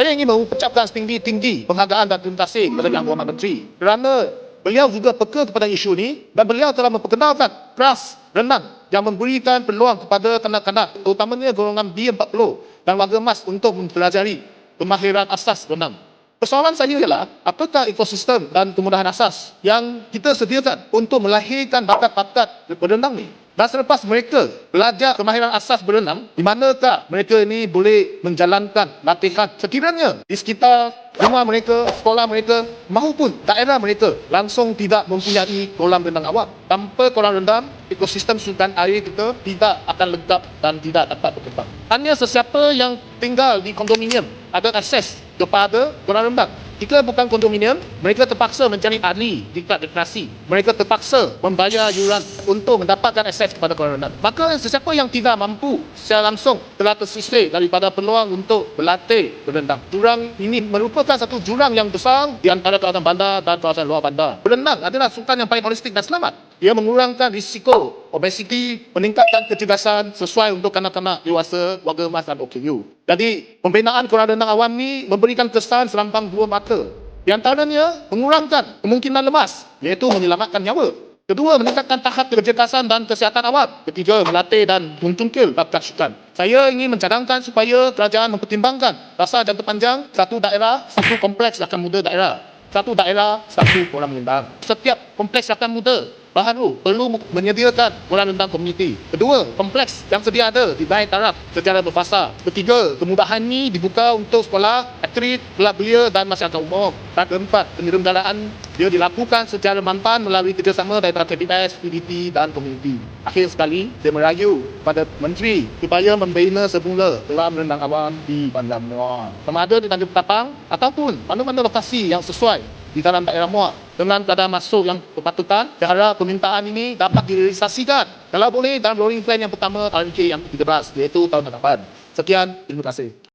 Saya ingin mengucapkan setinggi-tinggi penghargaan dan terima kasih kepada Yang Berhormat Menteri kerana beliau juga peka kepada isu ini dan beliau telah memperkenalkan kelas renang yang memberikan peluang kepada kanak-kanak terutamanya golongan B40 dan warga emas untuk mempelajari kemahiran asas renang. Persoalan saya ialah, apakah ekosistem dan kemudahan asas yang kita sediakan untuk melahirkan bakat-bakat berenang ni? Dan selepas mereka belajar kemahiran asas berenang, di manakah mereka ini boleh menjalankan latihan sekiranya di sekitar rumah mereka, sekolah mereka maupun daerah mereka langsung tidak mempunyai kolam renang awam. Tanpa kolam renang, ekosistem sultan air kita tidak akan lengkap dan tidak dapat berkembang. Hanya sesiapa yang tinggal di kondominium ada akses kepada kolam renang. Jika bukan kondominium, mereka terpaksa mencari ahli di tingkat generasi. Mereka terpaksa membayar yuran untuk mendapatkan akses kepada renang. Maka sesiapa yang tidak mampu secara langsung telah tersisih daripada peluang untuk berlatih berenang. Jurang ini merupakan satu jurang yang besar di antara kawasan bandar dan kawasan luar bandar. Berenang adalah sukan yang paling holistik dan selamat. Ia mengurangkan risiko obesiti, meningkatkan kecerdasan sesuai untuk kanak-kanak dewasa, warga emas dan OKU. Jadi, pembinaan renang awam ni memberikan kesan selampang dua mata. Di antaranya, mengurangkan kemungkinan lemas, iaitu menyelamatkan nyawa. Kedua, meningkatkan tahap kecerdasan dan kesihatan awam. Ketiga, melatih dan mencungkil bakat sukan. Saya ingin mencadangkan supaya kerajaan mempertimbangkan rasa jangka panjang satu daerah, satu kompleks rakan muda daerah. Satu daerah, satu kolam renang. Setiap kompleks rakan muda baharu perlu menyediakan kolam renang komuniti. Kedua, kompleks yang sedia ada di baik taraf secara berfasa. Ketiga, kemudahan ini dibuka untuk sekolah, atlet, kelab belia dan masyarakat umum. Dan keempat, penyelenggaraan dia dilakukan secara mampan melalui kerjasama daripada KPS, PDT dan komuniti. Akhir sekali, saya merayu kepada Menteri supaya membina semula kolam renang awam di Bandar Muar. Sama ada di Tanjung Tapang ataupun mana-mana lokasi yang sesuai di dalam daerah Muar dengan kadar masuk yang berpatutan. Harap permintaan ini dapat direalisasikan kalau boleh dalam rolling plan yang pertama RMK yang 13 iaitu tahun hadapan. Sekian, terima kasih.